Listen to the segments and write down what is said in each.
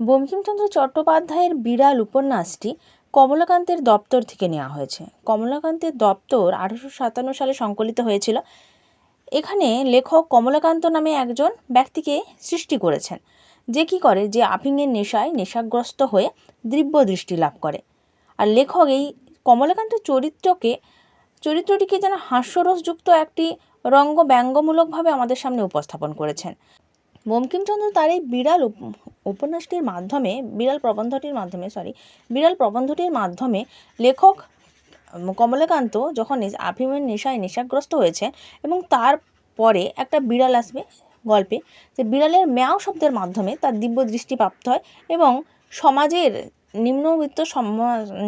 বঙ্কিমচন্দ্র চট্টোপাধ্যায়ের বিড়াল উপন্যাসটি কমলাকান্তের দপ্তর থেকে নেওয়া হয়েছে। কমলাকান্তের দপ্তর আঠারোশো সাতান্ন সালে সংকলিত হয়েছিল। এখানে লেখক কমলাকান্ত নামে একজন ব্যক্তিকে সৃষ্টি করেছেন, যে কী করে? যে আফিংয়ের নেশায় নেশাগ্রস্ত হয়ে দিব্য দৃষ্টি লাভ করে। আর লেখক এই কমলাকান্ত চরিত্রকে, চরিত্রটিকে যেন হাস্যরসযুক্ত একটি রঙ্গ ব্যঙ্গমূলকভাবে আমাদের সামনে উপস্থাপন করেছেন। বঙ্কিমচন্দ্র তার এই বিড়াল উপ- উপন্যাসটির মাধ্যমে, বিড়াল প্রবন্ধটির মাধ্যমে সরি বিড়াল প্রবন্ধটির মাধ্যমে লেখক কমলাকান্ত যখন আফিমের নেশায় নেশাগ্রস্ত হয়েছে এবং তার পরে একটা বিড়াল আসবে গল্পে, যে বিড়ালের ম্যাও শব্দের মাধ্যমে তার দিব্য দৃষ্টি প্রাপ্ত হয় এবং সমাজের নিম্নবিত্ত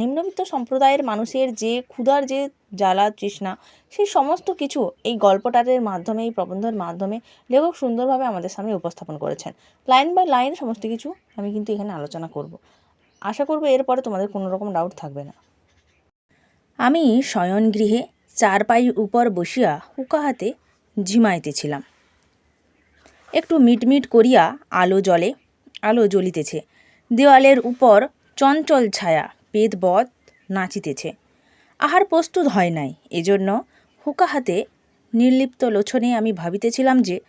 নিম্নবিত্ত সম্প্রদায়ের মানুষের যে ক্ষুধার যে জ্বালা তৃষ্ণা, সেই সমস্ত কিছু এই গল্পটারের মাধ্যমে, এই প্রবন্ধের মাধ্যমে লেখক সুন্দরভাবে আমাদের সামনে উপস্থাপন করেছেন। লাইন বাই লাইন সমস্ত কিছু আমি কিন্তু এখানে আলোচনা করব। আশা করব এরপরে তোমাদের কোনো রকম ডাউট থাকবে না। আমি শয়নগৃহে চারপাই উপর বসিয়া হুকা হাতে ঝিমাইতেছিলাম একটু মিটমিট করিয়া আলো জ্বলে আলো জ্বলিতেছে। দেওয়ালের উপর চঞ্চল ছায়া পেদবৎ নাচিতেছে। আহার প্রস্তুত হয় নাই, এজন্য হুকা হাতে নির্লিপ্ত লোচনে আমি ভাবিতেছিলাম যে,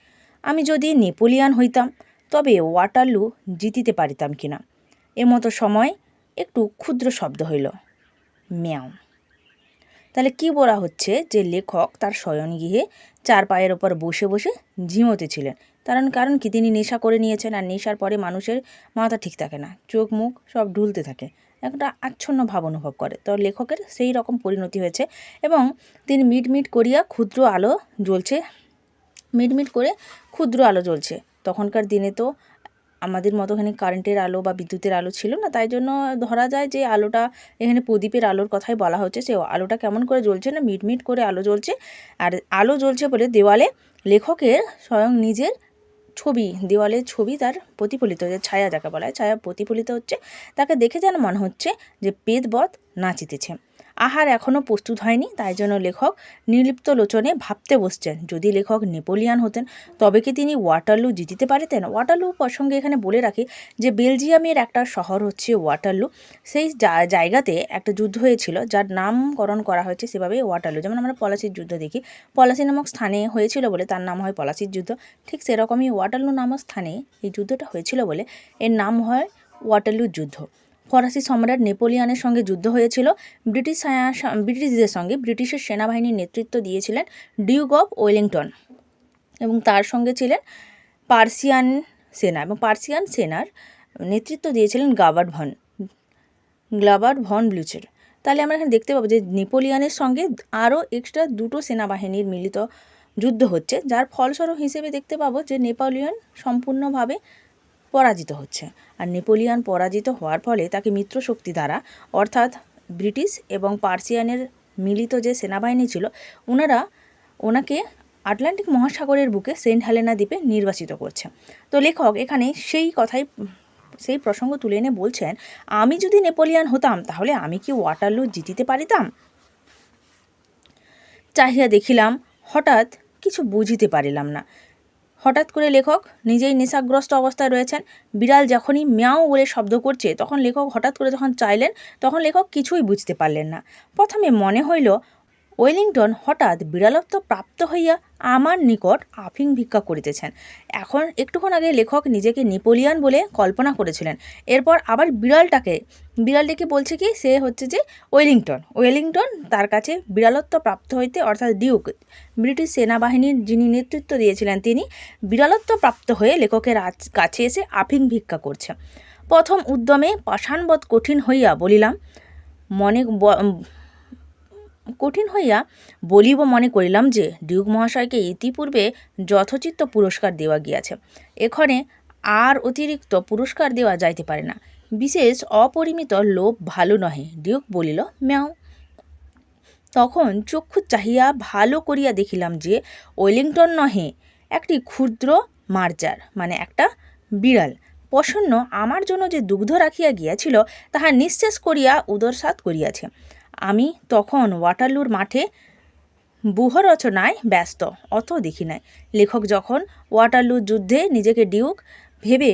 আমি যদি নেপোলিয়ান হইতাম, তবে ওয়াটারলু জিতিতে পারিতাম কিনা। এমতো সময় একটু ক্ষুদ্র শব্দ হইল, ম্যাও। তাহলে কি বলা হচ্ছে যে লেখক তার শয়নগৃহে চার পায়ের ওপর বসে বসে ঝিমোতে ছিলেন? কারণ কারণ কি? তিনি নেশা করে নিয়েছেন আর নেশার পরে মানুষের মাথা ঠিক থাকে না। চোখ মুখ সব ঢুলতে থাকে। একটা আচ্ছন্ন ভাব অনুভব করে। তো লেখকের সেই রকম পরিণতি হয়েছে এবং তিনি মিট মিট করিয়া ক্ষুদ্র আলো জ্বলছে। মিটমিট করে ক্ষুদ্র আলো জ্বলছে। তখনকার দিনে তো আমাদের মতো এখানে কারেন্টের আলো বা বিদ্যুতের আলো ছিল না। তাই জন্য ধরা যায় যে আলোটা এখানে প্রদীপের আলোর কথাই বলা হচ্ছে সে আলোটা কেমন করে জ্বলছে না মিটমিট করে আলো জ্বলছে। আর আলো জ্বলছে বলে দেওয়ালে লেখকের স্বয়ং নিজের ছবি, দেওয়ালের ছবি তার প্রতিফলিত হচ্ছে, ছায়া যাকে বলা হয়, ছায়া প্রতিফলিত হচ্ছে। তাকে দেখে যেন মনে হচ্ছে যে পেদবধ নাচিতেছে। আহার এখনও প্রস্তুত হয়নি, তাই জন্য লেখক নির্লিপ্ত লোচনে ভাবতে বসছেন। যদি লেখক নেপোলিয়ান হতেন, তবে কি তিনি ওয়াটারলু জিতিতে পারতেন? ওয়াটারলু প্রসঙ্গে এখানে বলে রাখি যে, বেলজিয়ামের একটা শহর হচ্ছে ওয়াটারলু। সেই জায়গাতে একটা যুদ্ধ হয়েছিল, যার নামকরণ করা হয়েছে সেভাবে ওয়াটারলু। যেমন আমরা পলাশির যুদ্ধ দেখি। পলাশি নামক স্থানে হয়েছিল বলে তার নাম হয় পলাশির যুদ্ধ। ঠিক সেরকমই ওয়াটারলু নামক স্থানে এই যুদ্ধটা হয়েছিল বলে এর নাম হয় ওয়াটারলু যুদ্ধ। ফরাসি সম্রাট নেপোলিয়ানের সঙ্গে যুদ্ধ হয়েছিল। ব্রিটিশ ব্রিটিশদের সঙ্গে ব্রিটিশের সেনাবাহিনীর নেতৃত্ব দিয়েছিলেন ডিউক অফ ওয়েলিংটন এবং তার সঙ্গে ছিলেন পার্সিয়ান সেনা এবং পার্সিয়ান সেনার নেতৃত্ব দিয়েছিলেন গাবার্ড ভন, গ্লাবার্ড ভন ব্লুচের। তাহলে আমরা এখানে দেখতে পাবো যে নেপোলিয়ানের সঙ্গে আরও এক্সট্রা দুটো সেনাবাহিনীর মিলিত যুদ্ধ হচ্ছে। যার ফলস্বরূপ হিসেবে দেখতে পাবো যে নেপোলিয়ন সম্পূর্ণভাবে পরাজিত হচ্ছে। আর নেপোলিয়ান পরাজিত হওয়ার ফলে তাকে মিত্রশক্তি দ্বারা, অর্থাৎ ব্রিটিশ এবং পার্সিয়ানের মিলিত যে সেনাবাহিনী ছিল ওনারা ওনাকে আটলান্টিক মহাসাগরের বুকে সেন্ট হেলেনা দ্বীপে নির্বাচিত করছে। তো লেখক এখানে সেই কথাই, সেই প্রসঙ্গ তুলে এনে বলছেন, আমি যদি নেপোলিয়ান হতাম, তাহলে আমি কি ওয়াটারলু জিতিতে পারিতাম? চাহিয়া দেখিলাম, হঠাৎ কিছু বুঝিতে পারিলাম না। হঠাৎ করে লেখক নিজেই নেশাগ্রস্ত অবস্থায় রয়েছেন। বিড়াল যখনই ম্যাও বলে শব্দ করছে, তখন লেখক হঠাৎ করে যখন চাইলেন, তখন লেখক কিছুই বুঝতে পারলেন না। প্রথমে মনে হইল ওয়েলিংটন হঠাৎ বিড়ালত্ব প্রাপ্ত হইয়া আমার নিকট আফিং ভিক্ষা করিতেছেন। এখন একটুক্ষণ আগে লেখক নিজেকে নেপোলিয়ান বলে কল্পনা করেছিলেন। এরপর আবার বিড়ালটাকে, বিড়ালটিকে বলছে কি, সে হচ্ছে যে ওয়েলিংটন। ওয়েলিংটন তার কাছে বিড়ালত্ব প্রাপ্ত হইতে, অর্থাৎ ডিউক, ব্রিটিশ সেনাবাহিনীর যিনি নেতৃত্ব দিয়েছিলেন তিনি, বিড়ালত্ব প্রাপ্ত হয়ে লেখকের কাছে এসে আফিং ভিক্ষা করছে প্রথম উদ্যমে পাষাণবধ কঠিন হইয়া বলিলাম, মনে কঠিন হইয়া বলিব মনে করিলাম যে, ডিউক মহাশয়কে ইতিপূর্বে যথোচিত পুরস্কার দেওয়া গিয়াছে। এক্ষণে আর অতিরিক্ত পুরস্কার দেওয়া যাইতে পারে না। বিশেষ অপরিমিত লোভ ভালো নহে, ডিউক বলিল। ম্যাও। তখন চক্ষু চাহিয়া ভালো করিয়া দেখিলাম যে, ওয়েলিংটন নহে, একটি ক্ষুদ্র মার্জার মানে একটা বিড়াল। প্রসন্ন আমার জন্য যে দুগ্ধ রাখিয়া গিয়াছিল, তাহা নিঃশেষ করিয়া উদরসাৎ করিয়াছে। আমি তখন ওয়াটারলুর মাঠে বুহ রচনায় ব্যস্ত, অত দেখি নাই। লেখক যখন ওয়াটারলু যুদ্ধে নিজেকে ডিউক, ভেবে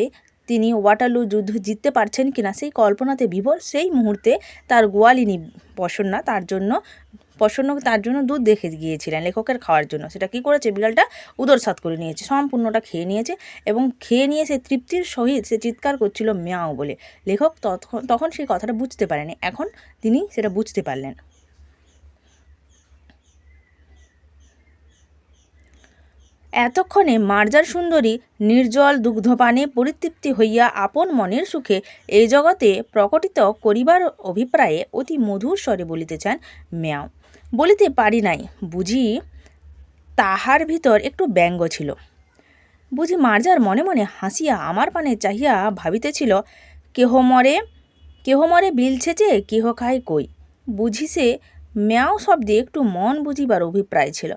তিনি ওয়াটারলু যুদ্ধ জিততে পারছেন কিনা সেই কল্পনাতে বিভোর, সেই মুহূর্তে তার গোয়ালিনী বসন্না তার জন্য প্রসন্ন তার জন্য দুধ দেখে গিয়েছিলেন লেখকের খাওয়ার জন্য। সেটা কি করেছে? বিড়ালটা উদরসাৎ করে নিয়েছে, সম্পূর্ণটা খেয়ে নিয়েছে এবং খেয়ে নিয়ে সে তৃপ্তির সহিত সে চিৎকার করছিল মেয়াও বলে। লেখক তখন তখন সেই কথাটা বুঝতে পারেনি, এখন তিনি সেটা বুঝতে পারলেন। এতক্ষণে মার্জার সুন্দরী নির্জল দুগ্ধপানে পরিতৃপ্তি হইয়া আপন মনের সুখে এই জগতে প্রকটিত করিবার অভিপ্রায়ে অতি মধুর স্বরে বলিতেছেন মেয়াও বলিতে পারি নাই। বুঝি তাহার ভিতর একটু ব্যঙ্গ ছিল। বুঝি মার্জার মনে মনে হাসিয়া আমার পানে চাহিয়া ভাবিতেছিল, কেহ মরে কেহ মরে বিলছেচে কেহ খায় কই? বুঝি সে ম্যাও শব্দে একটু মন বুঝিবার অভিপ্রায় ছিল।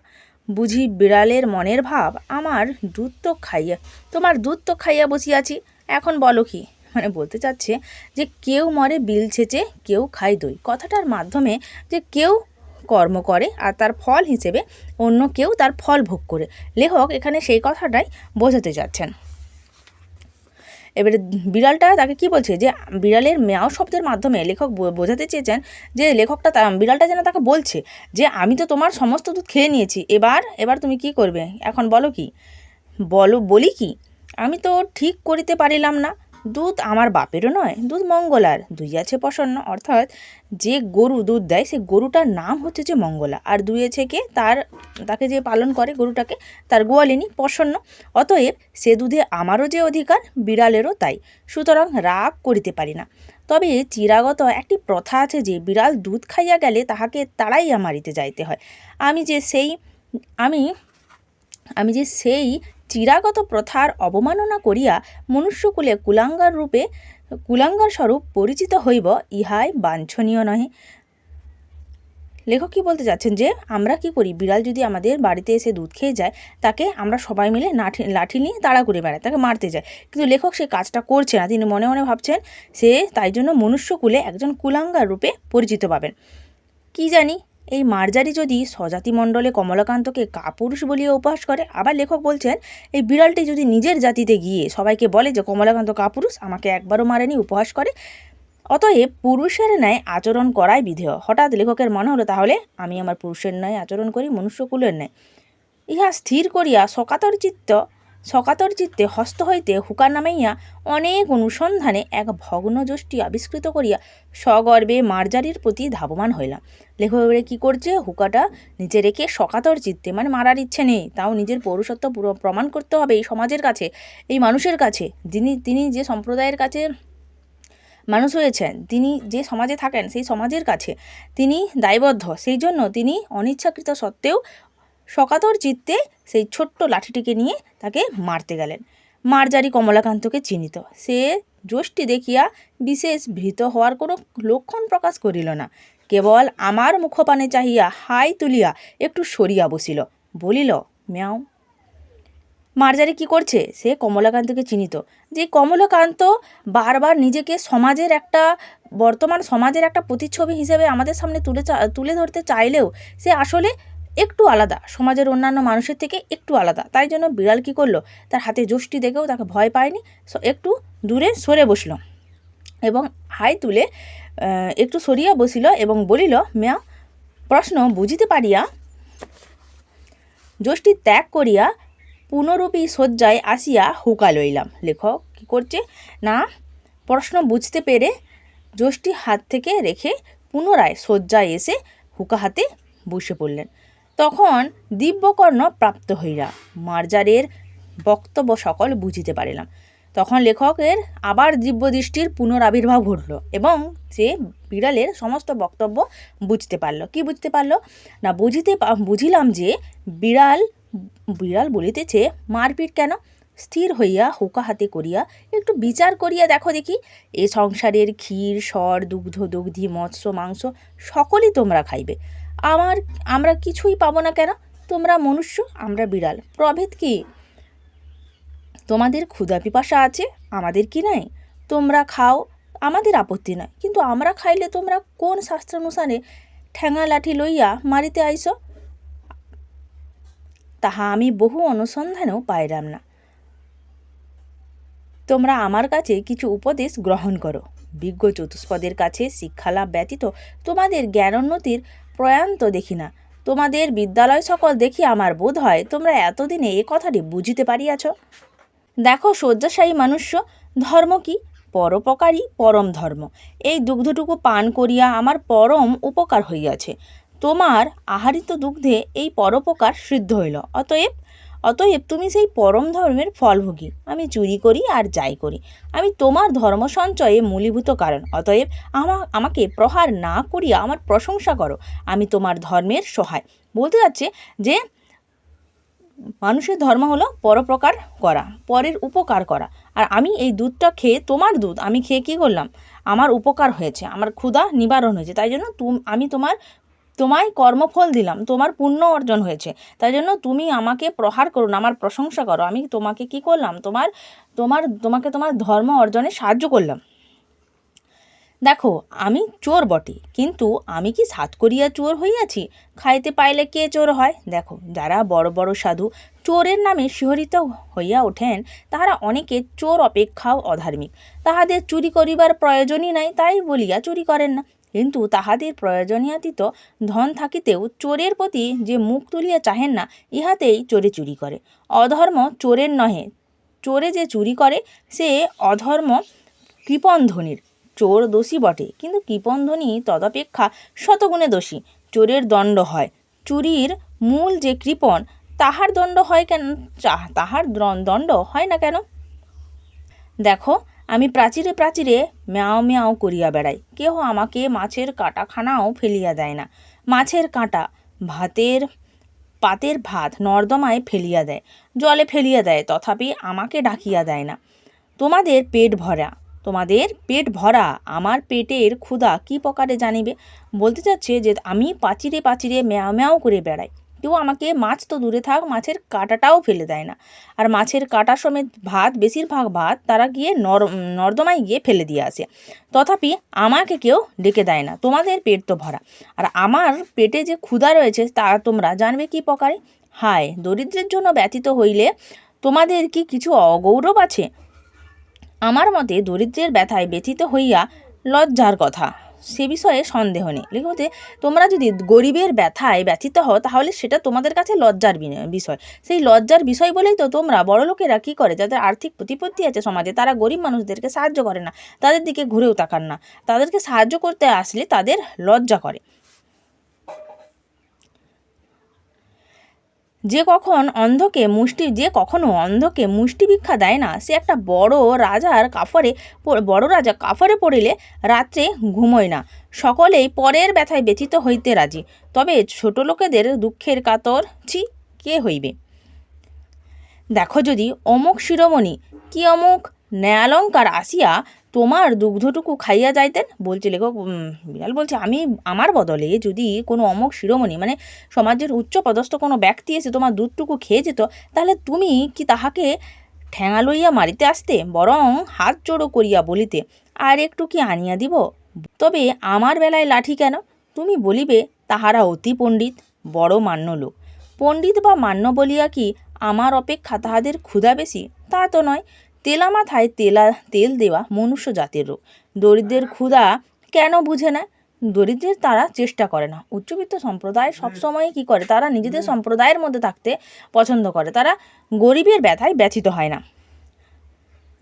বুঝি বিড়ালের মনের ভাব আমার দুধ তো খাইয়া, তোমার দুধ তো খাইয়া বসিয়াছি, এখন বলো কি? মানে বলতে চাচ্ছে যে, কেউ মরে বিল ছেচে কেউ খায় দই। কথাটার মাধ্যমে যে কেউ কর্ম করে আর তার ফল হিসেবে অন্য কেউ তার ফল ভোগ করে। লেখক এখানে সেই কথাটাই বোঝাতে যাচ্ছেন। এবারে বিড়ালটা তাকে কি বলছে যে, বিড়ালের মেয়াও শব্দের মাধ্যমে লেখক বোঝাতে চেয়েছেন যে, লেখকটা বিড়ালটা যেন তাকে বলছে যে, আমি তো তোমার সমস্ত দুধ খেয়ে নিয়েছি, এবার এবার তুমি কি করবে? এখন বলো কি? বলো, বলি কি? আমি তো ঠিক করিতে পারিলাম না। দুধ আমার বাপেরও নয়, দুধ মঙ্গলার। দুই আছে প্রসন্ন, অর্থাৎ যে গরু দুধ দেয় সে গরুটার নাম হচ্ছে যে মঙ্গলা। আর দুই আছে কে? তার, তাকে যে পালন করে গরুটাকে, তার গোয়ালিনী প্রসন্ন। অতএব সে দুধে আমারও যে অধিকার, বিড়ালেরও তাই। সুতরাং রাগ করিতে পারি না। তবে চিরাগত একটি প্রথা আছে যে, বিড়াল দুধ খাইয়া গেলে তাহাকে তাড়াইয়া মারিতে যাইতে হয়। আমি যে সেই, আমি আমি যে সেই চিরাগত প্রথার অবমাননা করিয়া মনুষ্যকুলে কুলাঙ্গার রূপে, কুলাঙ্গার স্বরূপ পরিচিত হইব, ইহাই বাঞ্ছনীয় নহে। লেখক কী বলতে চাচ্ছেন যে, আমরা কি করি? বিড়াল যদি আমাদের বাড়িতে এসে দুধ খেয়ে যায়, তাকে আমরা সবাই মিলে লাঠি লাঠি নিয়ে তাড়া করে বেড়াই, তাকে মারতে যায়। কিন্তু লেখক সেই কাজটা করছে না। তিনি মনে মনে ভাবছেন, সে তাই জন্য মনুষ্যকুলে একজন কুলাঙ্গার রূপে পরিচিত পাবেন। কি জানি? এই মার্জারি যদি স্বজাতি মণ্ডলে কমলাকান্তকে কাপুরুষ বলিয়া উপহাস করে, আবার লেখক বলছেন, এই বিড়ালটি যদি নিজের জাতিতে গিয়ে সবাইকে বলে যে কমলাকান্ত কাপুরুষ, আমাকে একবারও মারেনি, উপহাস করে, অতএব পুরুষের ন্যায় আচরণ করাই বিধেয়। হঠাৎ লেখকের মনে হলো, তাহলে আমি আমার পুরুষের ন্যায় আচরণ করি, মনুষ্যকুলের ন্যায়। ইহা স্থির করিয়া সকাতর চিত্ত সকাতর চিত্তে হস্ত হইতে হুকা নামাইয়া অনেক অনুসন্ধানে এক ভগ্ন যষ্টি আবিষ্কৃত করিয়া সগর্বে মার্জারির প্রতি ধাবমান হইলাম। লেখক এবারে কী করছে? হুকাটা নিচে রেখে সকাতর চিত্তে মানে মারার ইচ্ছে নেই, তাও নিজের পৌরসত্ব পুরো প্রমাণ করতে হবে এই সমাজের কাছে, এই মানুষের কাছে। যিনি, তিনি যে সম্প্রদায়ের কাছে মানুষ হয়েছেন, তিনি যে সমাজে থাকেন সেই সমাজের কাছে। তিনি দায়বদ্ধ, সেই জন্য তিনি অনিচ্ছাকৃত সত্ত্বেও সকাতর চিত্তে সেই ছোট্ট লাঠিটিকে নিয়ে তাকে মারতে গেলেন। মারজারি কমলাকান্তকে চিনিত সে যষ্টি দেখিয়া বিশেষ ভীত হওয়ার কোনো লক্ষণ প্রকাশ করিল না। কেবল আমার মুখপানে চাহিয়া হাই তুলিয়া একটু সরিয়া বসিল। বলিল, ম্যাও। মার্জারি কি করছে? সে কমলাকান্তকে চিনিত যে কমলাকান্ত বারবার নিজেকে সমাজের একটা, বর্তমান সমাজের একটা প্রতিচ্ছবি হিসেবে আমাদের সামনে তুলে তুলে ধরতে চাইলেও সে আসলে একটু আলাদা। সমাজের অন্যান্য মানুষের থেকে একটু আলাদা। তাই জন্য বিড়াল কী করল? তার হাতে যষ্টি দেখেও তাকে ভয় পায়নি। একটু দূরে সরে বসল এবং হাই তুলে একটু সরিয়া বসিল এবং বলিল, মেয়া, প্রশ্ন বুঝিতে পারিয়া? যষ্টি ত্যাগ করিয়া পুনরূপী শয্যায় আসিয়া হুকা লইলাম। লেখক কী করছে? না, প্রশ্ন বুঝতে পেরে যষ্টি হাত থেকে রেখে পুনরায় শয্যায় এসে হুকা হাতে বসে পড়লেন। তখন দিব্যকর্ণ প্রাপ্ত হইয়া মার্জারের বক্তব্য সকল বুঝিতে পারিলাম। তখন লেখকের আবার দিব্য দৃষ্টির পুনরাবির্ভাব ঘটল এবং সে বিড়ালের সমস্ত বক্তব্য বুঝতে পারল। কি বুঝতে পারল? না, বুঝিতে বুঝিলাম যে বিড়াল বিড়াল বলিতেছে, মারপিট কেন? স্থির হইয়া হুকা হাতে করিয়া একটু বিচার করিয়া দেখো দেখি। এ সংসারের ক্ষীর, স্বর, দুগ্ধ, দগ্ধি, মৎস্য, মাংস সকলই তোমরা খাইবে। আমার, আমরা কিছুই পাবো না কেন? তোমরা মনুষ্য, আমরা বিড়াল। প্রভেদ কি? তোমাদের ক্ষুধা পিপাসা আছে, আমাদের কি নাই? তোমরা খাও, আমাদের আপত্তি নয় কিন্তু আমরা খাইলে তোমরা কোন শাস্ত্রানুসারে ঠ্যাঙা লাঠি লইয়া মারিতে আইস তাহা আমি বহু অনুসন্ধানেও পাইলাম না। তোমরা আমার কাছে কিছু উপদেশ গ্রহণ করো। বিজ্ঞ চতুষ্পদের কাছে শিক্ষালাভ ব্যতীত তোমাদের জ্ঞানোন্নতির প্রয়ান্ত দেখি না। তোমাদের বিদ্যালয় সকল দেখি আমার বোধ হয় তোমরা এতদিনে এ কথাটি বুঝিতে পারিয়াছ। দেখো শয্যাশায়ী মানুষ্য, ধর্ম কি? পরোপকারী পরম ধর্ম। এই দুগ্ধটুকু পান করিয়া আমার পরম উপকার হইয়াছে। তোমার আহারিত দুগ্ধে এই পরোপকার সিদ্ধ হইল, অতএব অতএব তুমি সেই পরম ধর্মের ফলভোগী। আমি চুরি করি আর যাই করি। আমি তোমার ধর্ম সঞ্চয়ে মূলীভূত কারণ। অতএব আমা, আমাকে প্রহার না করিয়া আমার প্রশংসা করো। আমি তোমার ধর্মের সহায়। বলতে যাচ্ছে যে, মানুষের ধর্ম হলো পরোপকার করা, পরের উপকার করা। আর আমি এই দুধটা খেয়ে তোমার দুধ। আমি খেয়ে কী করলাম? আমার উপকার হয়েছে, আমার ক্ষুধা নিবারণ হয়েছে। তাই জন্য আমি তোমার তোমায় কর্মফল দিলাম, তোমার পুণ্য অর্জন হয়েছে। তাই জন্য তুমি আমাকে প্রহার করো না, আমার প্রশংসা করো। আমি তোমাকে কি করলাম? তোমার তোমার, তোমাকে তোমার ধর্ম অর্জনে সাহায্য করলাম। দেখো, আমি চোর বটে, কিন্তু আমি কি সাত করিয়া চোর হইয়াছি? খাইতে পাইলে কে চোর হয়? দেখো, যারা বড় বড় সাধু চোরের নামে শিহরিত হইয়া ওঠেন, তাহারা অনেকে চোর অপেক্ষাও অধার্মিক। তাহাদের চুরি করিবার প্রয়োজনই নাই, তাই বলিয়া চুরি করেন না। কিন্তু তাহাদের প্রয়োজনীয়াতীত ধন থাকিতেও চোরের প্রতি যে মুখ তুলিয়া চাহেন না, ইহাতেই চোরে চুরি করে। অধর্ম চোরের নহে। চোরে যে চুরি করে, সে অধর্ম কৃপণধ্বনির। চোর দোষী বটে, কিন্তু কৃপণধ্বনি তদপেক্ষা শতগুণে দোষী। চোরের দণ্ড হয়। চুরির মূল যে কৃপণ, তাহার দণ্ড হয় কেন? তাহার দণ্ড হয় না কেন? দেখো আমি প্রাচীরে প্রাচীরে ম্যাও ম্যাও করিয়া বেড়াই। কেহ আমাকে মাছের কাঁটাখানাও ফেলিয়া দেয় না। মাছের কাঁটা ভাতের, পাতের ভাত নর্দমায় ফেলিয়া দেয়। জলে ফেলিয়া দেয়, তথাপি আমাকে ডাকিয়া দেয় না। তোমাদের পেট ভরা, তোমাদের পেট ভরা, আমার পেটের ক্ষুধা কী প্রকারে জানিবে? বলতে চাচ্ছে যে আমি পাচিরে পাচিরে ম্যাও ম্যাও করে বেড়াই। কেউ আমাকে মাছ তো দূরে থাক, মাছের কাঁটাটাও ফেলে দেয় না। আর মাছের কাঁটা সমেত ভাত, বেশিরভাগ ভাত তারা গিয়ে নর নর্দমায় গিয়ে ফেলে দিয়ে আসে। তথাপি আমাকে কেউ ডেকে দেয় না, তোমাদের পেট তো ভরা। আর আমার পেটে যে ক্ষুধা রয়েছে তা তোমরা জানবে কী প্রকারে? হায়, দরিদ্রের জন্য ব্যতীত হইলে তোমাদের কি কিছু অগৌরব আছে? আমার মতে দরিদ্রের ব্যথায় ব্যথিত হইয়া লজ্জার কথা। সে বিষয়ে সন্দেহ নেই। লিখতে তোমরা যদি গরিবের ব্যথায় ব্যথিত হও, তাহলে সেটা তোমাদের কাছে লজ্জার বিষয়। সেই লজ্জার বিষয় বলেই তো তোমরা বড় লোকেরা কী করে? যাদের আর্থিক প্রতিপত্তি আছে সমাজে, তারা গরিব মানুষদেরকে সাহায্য করে না। তাদের দিকে ঘুরেও তাকান না। তাদেরকে সাহায্য করতে আসলে তাদের লজ্জা করে। যে কখন অন্ধকে মুষ্টি, যে কখনো অন্ধকে মুষ্টি ভিক্ষা দেয় না, সে একটা বড় রাজার কাফরে বড় রাজা কাফরে পড়িলে রাত্রে ঘুমোয় না। সকলেই পরের ব্যথায় ব্যথিত হইতে রাজি। তবে ছোট লোকেদের দুঃখের কাতর, ছি, কে হইবে? দেখো যদি অমুক শিরোমণি, কি অমুক ন্যায়ালঙ্কার আসিয়া তোমার দুগ্ধটুকু খাইয়া যাইতেন? বলছে, লেখক বিড়াল বলছে, আমি, আমার বদলে যদি কোনো অমুক শিরোমণি মানে সমাজের উচ্চ পদস্থ কোনো ব্যক্তি এসে তোমার দুধটুকু খেয়ে যেত, তাহলে তুমি কি তাহাকে ঠ্যাঙা লইয়া মারিতে আসতে, বরং হাত জোড়ো করিয়া বলিতে, আর একটু কি আনিয়া দিব? তবে আমার বেলায় লাঠি কেন? তুমি বলিবে, তাহারা অতি পণ্ডিত, বড় মান্য লোক। পণ্ডিত বা মান্য বলিয়া কি আমার অপেক্ষা তাহাদের ক্ষুধা বেশি? তা তো নয়। তেলা মাথায় তেলা তেল দেওয়া মনুষ্য জাতির রোগ দরিদ্রের ক্ষুধা কেন বুঝে না? দরিদ্রের তারা চেষ্টা করে না। উচ্চবিত্ত সম্প্রদায় সবসময় কী করে? তারা নিজেদের সম্প্রদায়ের মধ্যে থাকতে পছন্দ করে। তারা গরিবের ব্যথায় ব্যথিত হয় না।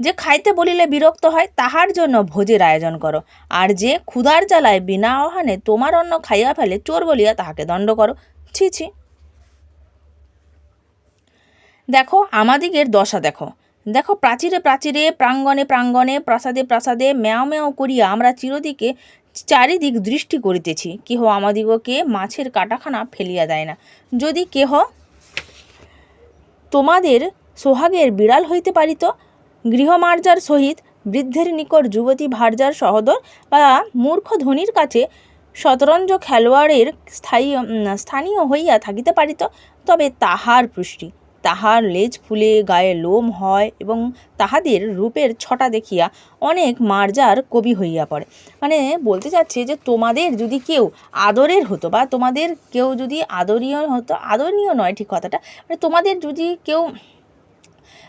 যে খাইতে বলিলে বিরক্ত হয় তাহার জন্য ভোজের আয়োজন করো। আর যে ক্ষুধার জ্বালায় বিনা আহ্বানে তোমার অন্ন খাইয়া ফেলে চোর বলিয়া তাহাকে দণ্ড করো। ছি ছি। দেখো আমাদিগের দশা দেখো। দেখো প্রাচীরে প্রাচীরে, প্রাঙ্গণে প্রাঙ্গণে, প্রাসাদে প্রাসাদে, ম্যাও ম্যাও করিয়া আমরা চিরদিকে চারিদিক দৃষ্টি করিতেছি। কেহ আমাদিগকে মাছের কাটাখানা ফেলিয়া দেয় না। যদি কেহ তোমাদের সোহাগের বিড়াল হইতে পারিত, গৃহমার্জার সহিত, বৃদ্ধের নিকট যুবতী ভার্যার সহদর বা মূর্খ ধনির কাছে শতরঞ্জ খেলোয়াড়ের স্থায়ী স্থানীয় হইয়া থাকিতে পারিত, তবে তাহার পুষ্টি। তাহার লেজ ফুলে গায়ে লোম হয় এবং তাহাদের রূপের ছটা দেখিয়া অনেক মার্জার কবি হইয়া পড়ে। মানে বলতে চাচ্ছে যে তোমাদের যদি কেউ আদরের হতো বা তোমাদের কেউ যদি আদরীয় হতো আদরণীয় নয় ঠিক কথাটা মানে তোমাদের যদি কেউ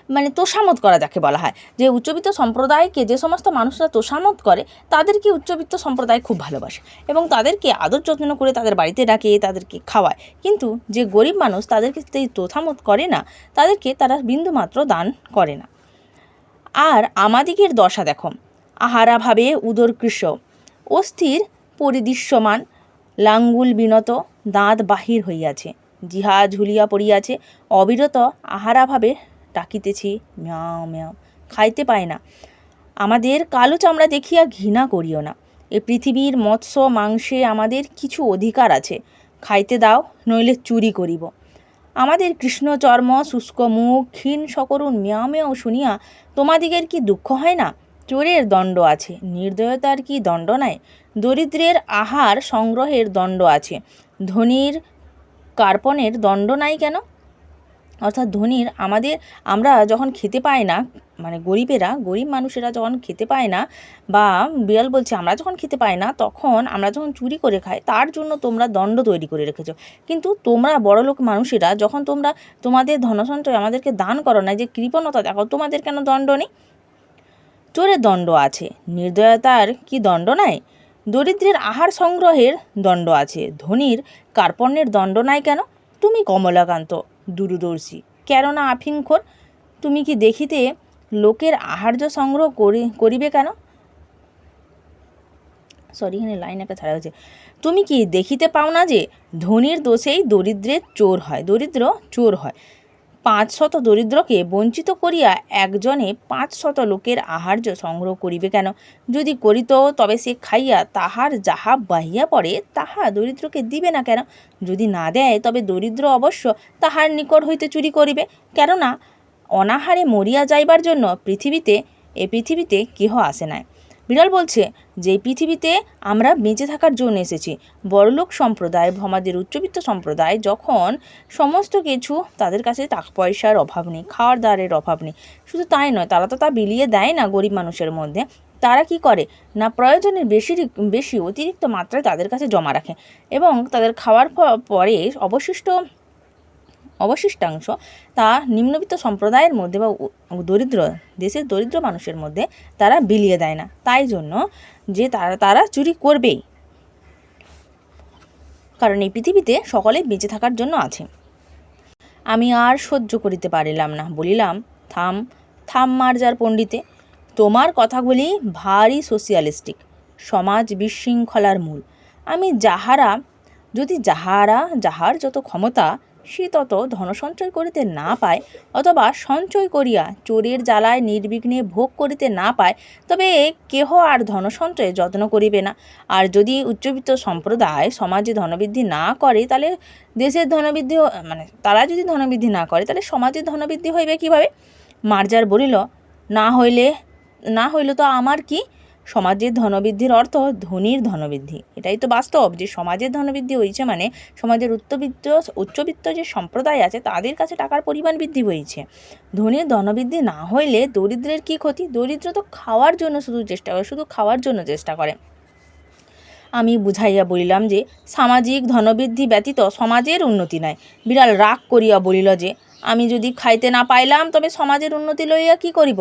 মানে তোষামত করা যাকে বলা হয়। যে উচ্চবিত্ত সম্প্রদায়কে যে সমস্ত মানুষরা তোষামত করে, তাদেরকে উচ্চবিত্ত সম্প্রদায় খুব ভালোবাসে এবং তাদেরকে আদর যত্ন করে তাদের বাড়িতে ডাকে, তাদেরকে খাওয়ায়। কিন্তু যে গরিব মানুষ তাদেরকে সেই তোষামত করে না, তাদেরকে তারা বিন্দুমাত্র দান করে না। আর আমাদিগের দশা দেখো, আহারাভাবে উদর কৃষ, অস্থির পরিদৃশ্যমান, লাঙ্গুল বিনত, দাঁত বাহির হইয়াছে, জিহা ঝুলিয়া পড়িয়াছে, অবিরত আহারাভাবে ডাকিতেছি, ম্যাও ম্যাও, খাইতে পায় না। আমাদের কালো চামড়া দেখিয়া ঘৃণা করিও না। এ পৃথিবীর মৎস্য, মাংসে আমাদের কিছু অধিকার আছে। খাইতে দাও, নইলে চুরি করিব। আমাদের কৃষ্ণচর্ম, শুষ্ক মুখ, ক্ষীণ সকরুণ মেয়া মেয়াও শুনিয়া তোমাদিগের কি দুঃখ হয় না? চোরের দণ্ড আছে, নির্দয়তার কি দণ্ড নাই? দরিদ্রের আহার, সংগ্রহের দণ্ড আছে। ধনীর কার্পণের দণ্ড নাই কেন? অর্থাৎ ধনীর আমাদের, আমরা যখন খেতে পাই না মানে গরিবেরা, গরিব মানুষেরা যখন খেতে পায় না, বা বিড়াল বলছে আমরা যখন খেতে পাই না, তখন আমরা যখন চুরি করে খাই, তার জন্য তোমরা দণ্ড তৈরি করে রেখেছো। কিন্তু তোমরা বড়লোক মানুষেরা, যখন তোমরা তোমাদের ধনসঞ্চয় আমাদেরকে দান করো না যে কৃপণতা দেখো, তোমাদের কেন দণ্ড নেই? চোরের দণ্ড আছে, নির্দয়তার কি দণ্ড নাই? দরিদ্রের আহার সংগ্রহের দণ্ড আছে, ধনীর কার্পণ্যের দণ্ড নাই কেন? তুমি কমলাকান্ত দূরদর্শী। কেননা আফিংখোর তুমি কি দেখিতে লোকের আহার্য সংগ্রহ করি, করিবে কেন? সরি এখানে লাইন একটা ছাড়া হয়েছে। তুমি কি দেখিতে পাও না যে ধনীর দোষেই দরিদ্রের চোর হয়, দরিদ্র চোর হয়? পাঁচ শত দরিদ্রকে বঞ্চিত করিয়া একজনে পাঁচ শত লোকের আহার্য সংগ্রহ করিবে কেন? যদি করিত, তবে সে খাইয়া তাহার যাহা বাহিয়া পড়ে, তাহা দরিদ্রকে দিবে না কেন? যদি না দেয়, তবে দরিদ্র অবশ্য তাহার নিকট হইতে চুরি করিবে। কেননা, অনাহারে মরিয়া যাইবার জন্য পৃথিবীতে, এ পৃথিবীতে কেহ আসে নাই। বিড়াল বলছে যে পৃথিবীতে আমরা বেঁচে থাকার জন্য এসেছি, বড়লোক সম্প্রদায় আমাদের উচ্চবিত্ত সম্প্রদায়, যখন সমস্ত কিছু তাদের কাছে টাকা পয়সার অভাব নেই, খাওয়ার দাওয়ারের অভাব নেই, শুধু তাই নয়, তারা তো তা বিলিয়ে দেয় না গরিব মানুষের মধ্যে। তারা কি করে? না প্রয়োজনের বেশি বেশি অতিরিক্ত মাত্রায় তাদের কাছে জমা রাখে এবং তাদের খাওয়ার পরে অবশিষ্ট অবশিষ্টাংশ তা নিম্নবিত্ত সম্প্রদায়ের মধ্যে বা দরিদ্র, দেশের দরিদ্র মানুষের মধ্যে তারা বিলিয়ে দেয় না। তাই জন্য যে তারা তারা চুরি করবেই। কারণ এই পৃথিবীতে সকলে বেঁচে থাকার জন্য আছে। আমি আর সহ্য করিতে পারিলাম না। বলিলাম, থাম থাম মার্জার পণ্ডিতে। তোমার কথাগুলি ভারী সোশিয়ালিস্টিক, সমাজ বিশৃঙ্খলার মূল। আমি যাহারা, যদি যাহারা, যাহার যত ক্ষমতা তত ধনসঞ্চয় করিতে না পায় অথবা সঞ্চয় করিয়া চোরের জ্বালায় নির্বিঘ্নে ভোগ করিতে না পায়, তবে কেহ আর ধনসঞ্চয়ে যত্ন করিবে না। আর যদি উচ্চবিত্ত সম্প্রদায় সমাজে ধনবৃদ্ধি না করে, তাহলে দেশের ধনবৃদ্ধি মানে তারা যদি ধনবৃদ্ধি না করে, তাহলে সমাজের ধনবৃদ্ধি হইবে কীভাবে? মার্জার বলিল, না হইলে না হইলে তো আমার কি সমাজের ধনবৃদ্ধির অর্থ ধনীর ধনবৃদ্ধি। এটাই তো বাস্তব যে সমাজের ধনবৃদ্ধি হয়েছে মানে সমাজের উচ্চবিত্ত উচ্চবিত্ত যে সম্প্রদায় আছে তাদের কাছে টাকার পরিমাণ বৃদ্ধি হয়েছে। ধনীর ধনবৃদ্ধি না হইলে দরিদ্রের কী ক্ষতি? দরিদ্র তো খাওয়ার জন্য শুধু চেষ্টা করে, শুধু খাওয়ার জন্য চেষ্টা করে। আমি বুঝাইয়া বলিলাম যে সামাজিক ধনবৃদ্ধি ব্যতীত সমাজের উন্নতি নাই। বিড়াল রাগ করিয়া বলিল যে, আমি যদি খাইতে না পাইলাম তবে সমাজের উন্নতি লইয়া কি করিব?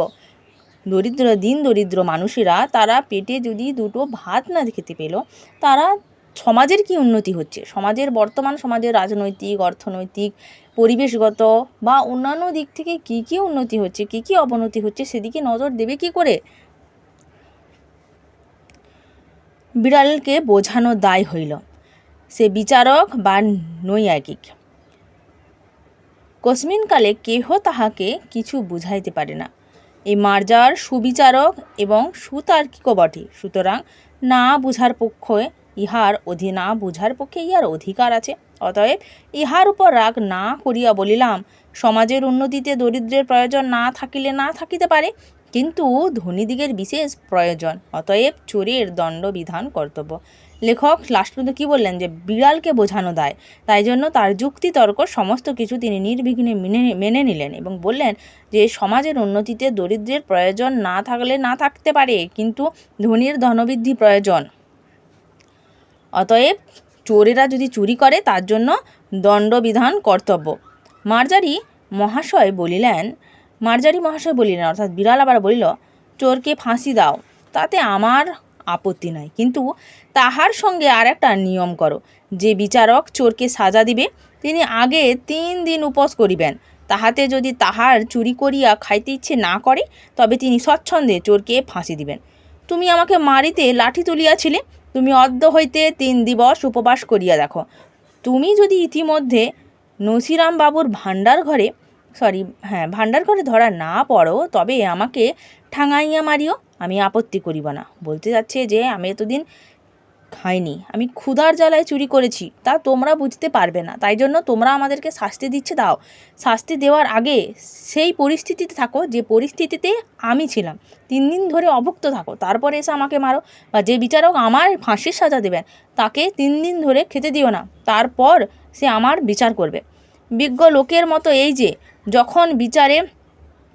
দরিদ্র, দিন দরিদ্র মানুষেরা, তারা পেটে যদি দুটো ভাত না খেতে পেল, তারা সমাজের কি উন্নতি হচ্ছে? সমাজের বর্তমান, সমাজের রাজনৈতিক, অর্থনৈতিক, পরিবেশগত বা অন্যান্য দিক থেকে কি কি উন্নতি হচ্ছে, কি কি অবনতি হচ্ছে, সেদিকে নজর দেবে কি করে? বিড়ালকে বোঝানো দায় হইল। সে বিচারক বা নৈয়ায়িক। কস্মিনকালে কেহ তাহাকে কিছু বুঝাইতে পারে না। এই মার্জার সুবিচারক এবং সুতার্কিক বটে। সুতরাং না বুঝার পক্ষে ইহার অধি না বুঝার পক্ষে ইহার অধিকার আছে। অতএব ইহার উপর রাগ না করিয়া বলিলাম, সমাজের উন্নতিতে দরিদ্রের প্রয়োজন না থাকিলে না থাকিতে পারে, কিন্তু ধনীদিগের বিশেষ প্রয়োজন। অতএব চোরের দণ্ড বিধান কর্তব্য। লেখক লাস্ট পর্যন্ত কী বললেন? যে বিড়ালকে বোঝানো দায়। তাই জন্য তার যুক্তি তর্ক সমস্ত কিছু তিনি নির্বিঘ্নে মেনে মেনে নিলেন এবং বললেন যে সমাজের উন্নতিতে দরিদ্রের প্রয়োজন না থাকলে না থাকতে পারে, কিন্তু ধনীর ধনবৃদ্ধি প্রয়োজন। অতএব চোরেরা যদি চুরি করে, তার জন্য দণ্ডবিধান কর্তব্য। মার্জারি মহাশয় বলিলেন, মার্জারি মহাশয় বলিলেন, অর্থাৎ বিড়াল আবার বলিল, চোরকে ফাঁসি দাও, তাতে আমার আপত্তি নাই। কিন্তু তাহার সঙ্গে আর একটা নিয়ম করো। যে বিচারক চোরকে সাজা দিবে, তিনি আগে তিন দিন উপোস করিবেন। তাহাতে যদি তাহার চুরি করিয়া খাইতে ইচ্ছে না করে, তবে তিনি স্বচ্ছন্দে চোরকে ফাঁসি দিবেন। তুমি আমাকে মারিতে লাঠি তুলিয়াছিলে, তুমি অদ্য হইতে তিন দিবস উপবাস করিয়া দেখো। তুমি যদি ইতিমধ্যে নসিরাম বাবুর ভাণ্ডার ঘরে সরি হ্যাঁ ভাণ্ডার ঘরে ধরা না পড়ো, তবে আমাকে ঠাঙাইয়া মারিও। আমি আপত্তি করিব না। বলতে যাচ্ছে যে, আমি এতদিন খাইনি। আমি ক্ষুধার জ্বালায় চুরি করেছি। তা তোমরা বুঝতে পারবে না। তাই জন্য তোমরা আমাদেরকে শাস্তি দিচ্ছে, দাও। শাস্তি দেওয়ার আগে সেই পরিস্থিতিতে থাকো, যে পরিস্থিতিতে আমি ছিলাম। তিন দিন ধরে অভুক্ত থাকো। তারপরে এসে আমাকে মারো বা যে বিচারক আমার ফাঁসির সাজা দেবেন, তাকে তিন দিন ধরে খেতে দিও না। তারপর সে আমার বিচার করবে। বিজ্ঞ লোকের মতো এই যে, যখন বিচারে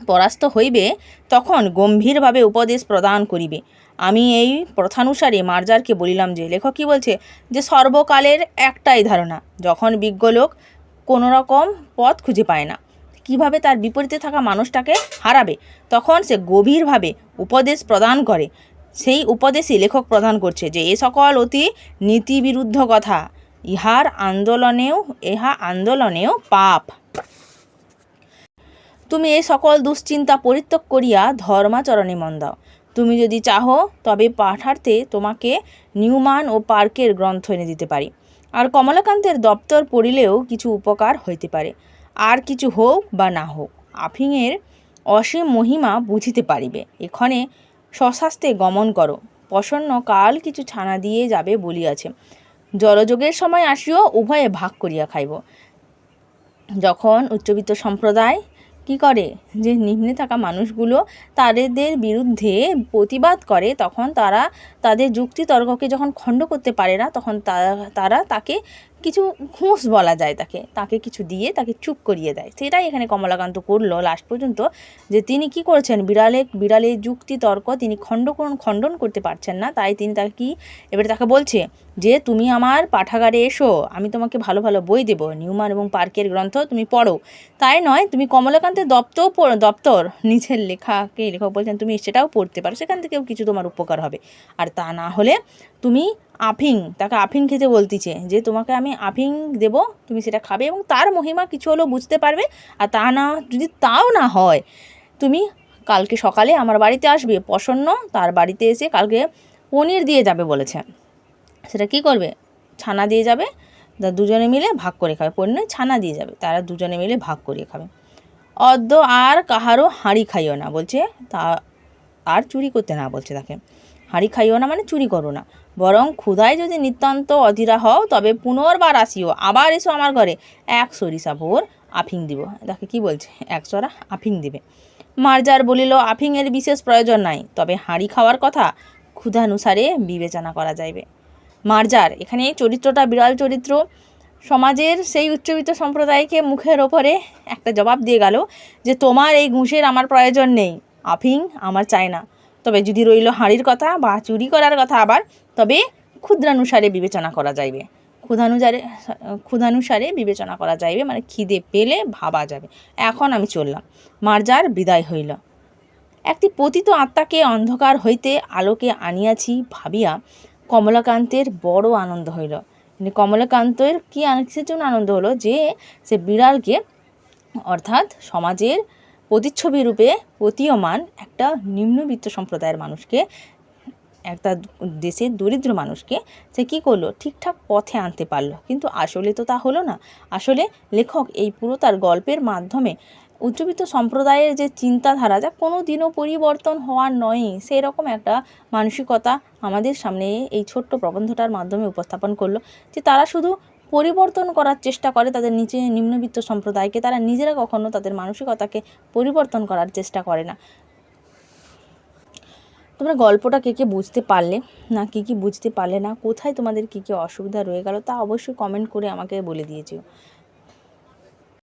পরাস্ত হইবে, তখন গম্ভীরভাবে উপদেশ প্রদান করিবে। আমি এই প্রথানুসারে মার্জারকে বলিলাম যে, লেখক কী বলছে? যে, সর্বকালের একটাই ধারণা, যখন বিজ্ঞ লোক কোনো রকম পথ খুঁজে পায় না, কীভাবে তার বিপরীতে থাকা মানুষটাকে হারাবে, তখন সে গভীরভাবে উপদেশ প্রদান করে। সেই উপদেশই লেখক প্রদান করছে যে, এ সকল অতি নীতিবিরুদ্ধ কথা, ইহার আন্দোলনেও, ইহা আন্দোলনেও পাপ। তুমি এই সকল দুশ্চিন্তা পরিত্যাগ করিয়া ধর্মাচরণে মন দাও। তুমি যদি চাহো, তবে পাঠার্থে তোমাকে নিউমান ও পার্কের গ্রন্থ এনে দিতে পারি। আর কমলাকান্তের দপ্তর পড়িলেও কিছু উপকার হইতে পারে। আর কিছু হোক বা না হোক, আফিংয়ের অসীম মহিমা বুঝিতে পারিবে। এখানে সশাস্তে গমন করো। প্রসন্ন কাল কিছু ছানা দিয়ে যাবে বলিয়াছে। জলযোগের সময় আসিও, উভয়ে ভাগ করিয়া খাইব। যখন উচ্চবিত্ত সম্প্রদায় কি করে? যে নিম্নে থাকা মানুষগুলো তাদের বিরুদ্ধে প্রতিবাদ করে, তখন তারা তাদের যুক্তি তর্ককে যখন খণ্ড করতে পারে না, তখন তারা তাকে কিছু ঘুষ বলা যায় তাকে। তাকে কিছু দিয়ে তাকে চুপ করিয়ে দেয়। সেটাই এখানে কমলাকান্ত করল লাস্ট পর্যন্ত যে তিনি কি করেছেন? বিড়ালে বিড়ালের যুক্তি তর্ক তিনি খণ্ড খণ্ডন করতে পারছেন না। তাই তিনি তাকে কি, এবারে তাকে বলছে যে, তুমি আমার পাঠাগারে এসো। আমি তোমাকে ভালো ভালো বই দেবো। নিউমান এবং পার্কের গ্রন্থ তুমি পড়ো। তাই নয়, তুমি কমলাকান্তের দপ্তর দপ্তর, নিজের লেখাকে লেখক বলছেন, তুমি সেটাও পড়তে পারো। সেখান থেকেও কিছু তোমার উপকার হবে। আর তা না হলে তুমি আফিং, তাকে আফিং খেতে বলতেছে, যে তোমাকে আমি আফিং দেব, তুমি সেটা খাবে এবং তার মহিমা কিছু হলেও বুঝতে পারবে। আর তা না, যদি তাও না হয়, তুমি কালকে সকালে আমার বাড়িতে আসবে, প্রসন্ন তার বাড়িতে এসে কালকে পনির দিয়ে যাবে বলেছে। সেটা কি করবে? ছানা দিয়ে যাবে, তা দুজনে মিলে ভাগ করে খাবে। পনির ছানা দিয়ে যাবে, তারা দুজনে মিলে ভাগ করে খাবে। অদ্য আর কাহারও হাঁড়ি খাইও না, বলছে, তা আর চুরি করতে না বলছে তাকে। হাঁড়ি খাইও না মানে চুরি করো না। বরং ক্ষুধায় যদি নিতান্ত অধীরা হও, তবে পুনর্বার আসিও। আবার এসো আমার ঘরে। এক সরিষা ভোর, আফিং দিব। তাকে কি বলছে? এক সরা আফিং দিবে। মার্জার বলিল, আফিংয়ের বিশেষ প্রয়োজন নাই, তবে হাঁড়ি খাওয়ার কথা ক্ষুধানুসারে বিবেচনা করা যাইবে। মার্জার, এখানে চরিত্রটা বিড়াল চরিত্র। সমাজের সেই উচ্চবিত্ত সম্প্রদায়কে মুখের ওপরে একটা জবাব দিয়ে গেল যে, তোমার এই ঘুষের আমার প্রয়োজন নেই। আফিং আমার চাই না। তবে যদি রইল হাঁড়ির কথা বা চুরি করার কথা আবার, তবে ক্ষুদ্রানুসারে বিবেচনা করা যাইবে। ক্ষুধানুসারে ক্ষুধানুসারে বিবেচনা করা যাইবে মানে খিদে পেলে ভাবা যাবে। এখন আমি চললাম। মার্জার বিদায় হইল। একটি পতিত আত্মাকে অন্ধকার হইতে আলোকে আনিয়াছি ভাবিয়া কমলাকান্তের বড় আনন্দ হইল। মানে কমলাকান্তের কী জন্য আনন্দ হলো যে, সে বিড়ালকে অর্থাৎ সমাজের প্রতিচ্ছবি রূপে প্রতীয়মান একটা নিম্নবিত্ত সম্প্রদায়ের মানুষকে, একটা দেশের দরিদ্র মানুষকে সে কী করল? ঠিকঠাক পথে আনতে পারল। কিন্তু আসলে তো তা হলো না। আসলে লেখক এই পুরো তার গল্পের মাধ্যমে উচ্চবিত্ত সম্প্রদায়ের যে চিন্তাধারা যা কোনো দিনও পরিবর্তন হওয়ার নয় সেই রকম একটা মানসিকতা আমাদের সামনে এই ছোট্ট প্রবন্ধটার মাধ্যমে উপস্থাপন করল যে তারা শুধু পরিবর্তন করার চেষ্টা করে তাদের নিচে নিম্নবিত্ত সম্প্রদায়কে, তারা নিজেরা কখনো তাদের মানসিকতাকে পরিবর্তন করার চেষ্টা করে না। তোমরা গল্পটা কে কে বুঝতে পারলে, না কী কী বুঝতে পারলে না, কোথায় তোমাদের কী কী অসুবিধা রয়ে গেল তা অবশ্যই কমেন্ট করে আমাকে বলে দিয়েছিও